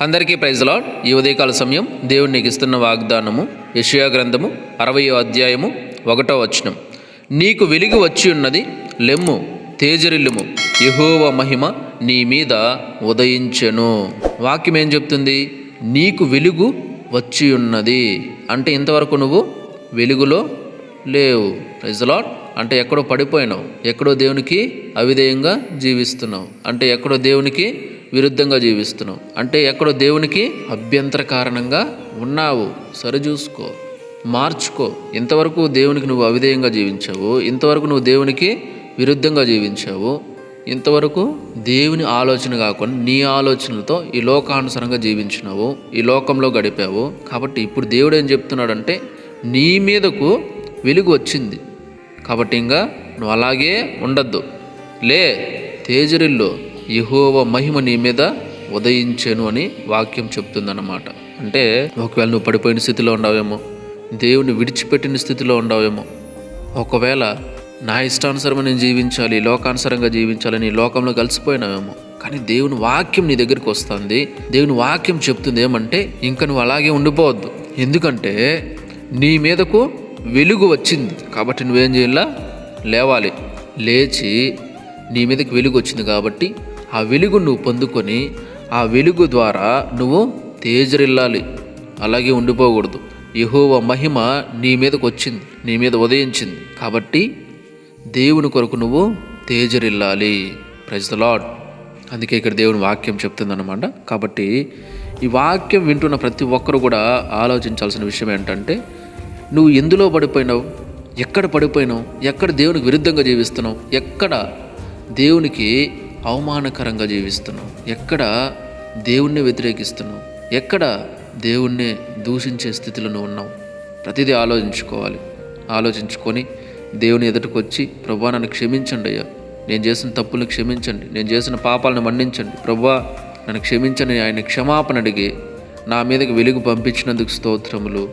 అందరికీ ప్రైజ్లో ఈ ఉదయకాల సమయం దేవుడు నీకు ఇస్తున్న వాగ్దానము యషయా గ్రంథము అరవయో అధ్యాయము ఒకటో వచనం. నీకు వెలుగు వచ్చి ఉన్నది లెమ్ము తేజరిల్లుము. యహోవ మహిమ నీ మీద ఉదయించెను. వాక్యం ఏం చెప్తుంది? నీకు వెలుగు వచ్చి ఉన్నది. అంటే ఇంతవరకు నువ్వు వెలుగులో లేవు. ప్రైజ్లాడ్ అంటే ఎక్కడో పడిపోయినావు. ఎక్కడో దేవునికి అవిధేయంగా జీవిస్తున్నావు. అంటే ఎక్కడో దేవునికి విరుద్ధంగా జీవిస్తున్నావు. అంటే ఎక్కడో దేవునికి అభ్యంతర కారణంగా ఉన్నావు. సరిచూసుకో. మార్చుకో. ఇంతవరకు దేవునికి నువ్వు అవిధేయంగా జీవించావు. ఇంతవరకు నువ్వు దేవునికి విరుద్ధంగా జీవించావు. ఇంతవరకు దేవుని ఆలోచన కాకుండా నీ ఆలోచనలతో ఈ లోకానుసారంగా జీవించినావు. ఈ లోకంలో గడిపావు. కాబట్టి ఇప్పుడు దేవుడు ఏం చెప్తున్నాడంటే నీ మీదకు వెలుగు వచ్చింది. కాబట్టి ఇంకా నువ్వు అలాగే ఉండద్దు. లే తేజరిల్లో. యహోవ మహిమ నీ మీద ఉదయించాను అని వాక్యం చెప్తుందన్నమాట. అంటే ఒకవేళ నువ్వు పడిపోయిన స్థితిలో ఉండవేమో దేవుని విడిచిపెట్టిన స్థితిలో ఉండవేమో ఒకవేళ నా ఇష్టానుసారం నేను జీవించాలి లోకానుసారంగా జీవించాలని లోకంలో కలిసిపోయినావేమో కానీ దేవుని వాక్యం నీ దగ్గరికి వస్తుంది దేవుని వాక్యం చెప్తుంది ఏమంటే ఇంకా నువ్వు అలాగే ఉండిపోవద్దు. ఎందుకంటే నీ మీదకు వెలుగు వచ్చింది. కాబట్టి నువ్వేం చేయాలా? లేవాలి. లేచి నీ మీదకి వెలుగు వచ్చింది కాబట్టి ఆ వెలుగు నువ్వు పొందుకొని ఆ వెలుగు ద్వారా నువ్వు తేజరిల్లాలి. అలాగే ఉండిపోకూడదు. యహోవ మహిమ నీ మీదకు వచ్చింది. నీ మీద ఉదయించింది. కాబట్టి దేవుని కొరకు నువ్వు తేజరిల్లాలి. ప్రైజ్ ద లాడ్ అందుకే ఇక్కడ దేవుని వాక్యం చెప్తుందన్నమాట. కాబట్టి ఈ వాక్యం వింటున్న ప్రతి ఒక్కరు కూడా ఆలోచించాల్సిన విషయం ఏంటంటే నువ్వు ఎందులో పడిపోయినావు? ఎక్కడ పడిపోయినావు? ఎక్కడ దేవునికి విరుద్ధంగా జీవిస్తున్నావు? ఎక్కడ దేవునికి అవమానకరంగా జీవిస్తున్నావు. ఎక్కడ దేవుణ్ణి వ్యతిరేకిస్తున్నావు. ఎక్కడ దేవుణ్ణి దూషించే స్థితిలో నువ్వు ఉన్నావు. ప్రతిదీ ఆలోచించుకోవాలి. ఆలోచించుకొని దేవుని ఎదుటికి వచ్చి ప్రభా నన్ను క్షమించండి అయ్యా. నేను చేసిన తప్పులను క్షమించండి. నేను చేసిన పాపాలను మన్నించండి. ప్రభా నన్ను క్షమించండి. ఆయన క్షమాపణ అడిగి నా మీదకి వెలుగు పంపించినందుకు స్తోత్రములు.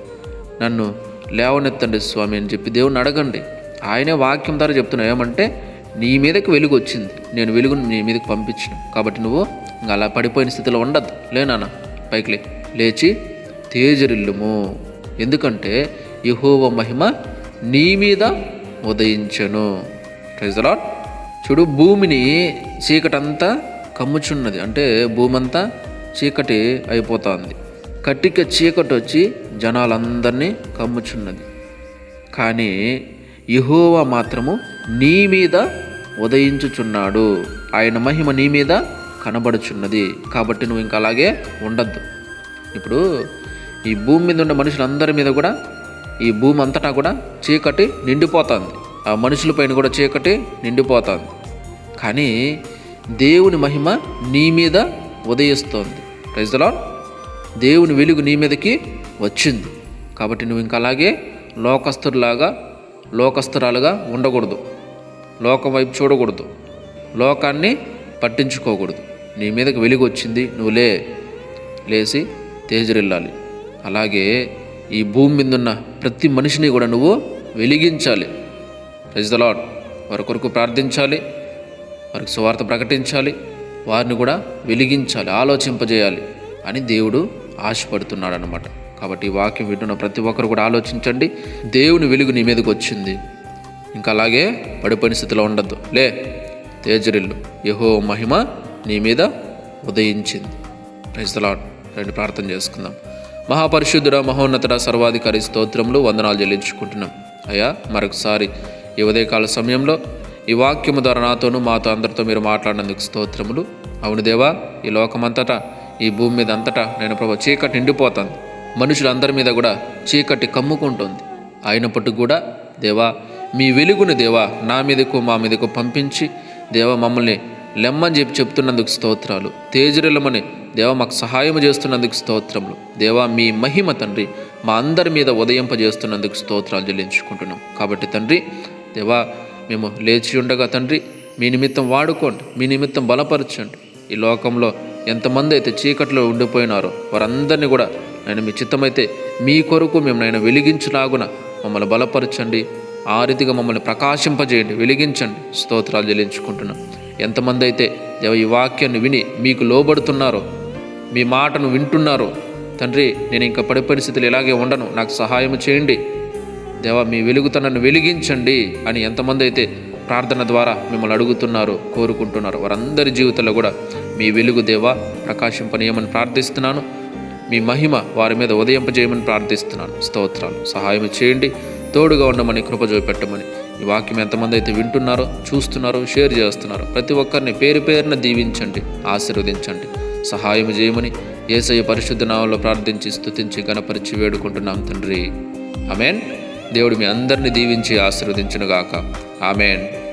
నన్ను లేవనెత్తండి స్వామి అని చెప్పి దేవుని అడగండి. ఆయనే వాక్యం ద్వారా చెప్తున్నా ఏమంటే నీ మీదకి వెలుగు వచ్చింది నేను వెలుగును నీ మీదకి పంపించిన. కాబట్టి నువ్వు ఇంకా అలా పడిపోయిన స్థితిలో ఉండద్దు. లేనాన్న పైకి లే. లేచి తేజరిల్లుము. ఎందుకంటే యహోవ మహిమ నీ మీద ఉదయించను. ప్రైజలాడ్ చూడు భూమిని చీకటంతా కమ్ముచున్నది. అంటే భూమి అంతా చీకటి అయిపోతుంది. కట్టిక చీకటి వచ్చి జనాలందరినీ కమ్ముచున్నది. కానీ యహోవా మాత్రము నీ మీద ఉదయించుచున్నాడు. ఆయన మహిమ నీ మీద కనబడుచున్నది. కాబట్టి నువ్వు ఇంకా అలాగే ఉండద్దు. ఇప్పుడు ఈ భూమి మీద ఉన్న మనుషులందరి మీద కూడా ఈ భూమి అంతటా కూడా చీకటి నిండిపోతుంది. ఆ మనుషులపైన కూడా చీకటి నిండిపోతుంది. కానీ దేవుని మహిమ నీ మీద ఉదయిస్తోంది. ప్రజలో దేవుని వెలుగు నీ మీదకి వచ్చింది. కాబట్టి నువ్వు ఇంకా అలాగే లోకస్తులాగా లోకస్తురాలుగా ఉండకూడదు. లోకం వైపు చూడకూడదు. లోకాన్ని పట్టించుకోకూడదు. నీ మీదకి వెలుగు వచ్చింది నువ్వు లే. లేచి తేజరిల్లాలి. అలాగే ఈ భూమి మీద ఉన్న ప్రతి మనిషిని కూడా నువ్వు వెలిగించాలి. ప్రజ ద లాడ్ వారి కొరకు ప్రార్థించాలి. వారికి సువార్త ప్రకటించాలి. వారిని కూడా వెలిగించాలి. ఆలోచింపజేయాలి అని దేవుడు ఆశపడుతున్నాడు అనమాట కాబట్టి ఈ వాక్యం వింటున్న ప్రతి ఒక్కరు కూడా ఆలోచించండి. దేవుని వెలుగు నీ మీదకి వచ్చింది. ఇంకా అలాగే పడిపోయిన స్థితిలో ఉండద్దు. లే తేజరిల్లు. యహో మహిమ నీ మీద ఉదయించింది. ప్రైజ్ రెండు ప్రార్థన చేసుకుందాం. మహాపరిశుద్ధుడ మహోన్నతుడ సర్వాధికారి స్తోత్రములు వందనాలు చెల్లించుకుంటున్నాం. అయ్యా మరొకసారి ఈ ఉదయకాల సమయంలో ఈ వాక్యము ద్వారా నాతోనూ మాతో అందరితో మీరు మాట్లాడినందుకు స్తోత్రములు. అవును దేవా ఈ లోకమంతటా ఈ భూమి మీద అంతటా నేను ప్రభు చీకటి నిండిపోతాను మనుషులందరి మీద కూడా చీకటి కమ్ముకుంటుంది. అయినప్పటికీ కూడా దేవా మీ వెలుగుని దేవా నా మీదకు మా మీదకు పంపించి దేవా మమ్మల్ని లెమ్మని చెప్పి చెప్తున్నందుకు స్తోత్రాలు. తేజరిల్లమని దేవా మాకు సహాయం చేస్తున్నందుకు స్తోత్రములు. దేవా మీ మహిమ తండ్రి మా అందరి మీద ఉదయింపజేస్తున్నందుకు స్తోత్రాలు చెల్లించుకుంటున్నాం. కాబట్టి తండ్రి దేవా మేము లేచి ఉండగా తండ్రి మీ నిమిత్తం వాడుకోండి మీ నిమిత్తం బలపరచండి. ఈ లోకంలో ఎంతమంది అయితే చీకట్లో ఉండిపోయినారో వారందరినీ కూడా నేను మీ చిత్తమైతే మీ కొరకు మేము నేను వెలిగించులాగున మమ్మల్ని బలపరచండి. ఆ రీతిగా మమ్మల్ని ప్రకాశింపజేయండి వెలిగించండి. స్తోత్రాలు చెల్లించుకుంటున్నాం. ఎంతమంది అయితే దేవ ఈ వాక్యాన్ని విని మీకు లోబడుతున్నారో మీ మాటను వింటున్నారో తండ్రి నేను ఇంకా పడి పరిస్థితులు ఇలాగే ఉండను. నాకు సహాయం చేయండి. దేవా మీ వెలుగుతనను వెలిగించండి అని ఎంతమంది అయితే ప్రార్థన ద్వారా మిమ్మల్ని అడుగుతున్నారో కోరుకుంటున్నారు వారందరి జీవితంలో కూడా మీ వెలుగు దేవా ప్రకాశింపనీయమని ప్రార్థిస్తున్నాను. మీ మహిమ వారి మీద ఉదయింపజేయమని ప్రార్థిస్తున్నాను. స్తోత్రాలు. సహాయం చేయండి. తోడుగా ఉండమని కృప చూపెట్టమని. ఈ వాక్యం ఎంతమంది అయితే వింటున్నారో చూస్తున్నారో షేర్ చేస్తున్నారో ప్రతి ఒక్కరిని పేరు పేరున దీవించండి ఆశీర్వదించండి. సహాయం చేయమని ఏసయ్య పరిశుద్ధ నామంలో ప్రార్థించి స్థుతించి గణపరిచి వేడుకుంటున్నాం తండ్రి. ఆమెన్. దేవుడు మీ అందరిని దీవించి ఆశీర్వదించునుగాక. ఆమెన్.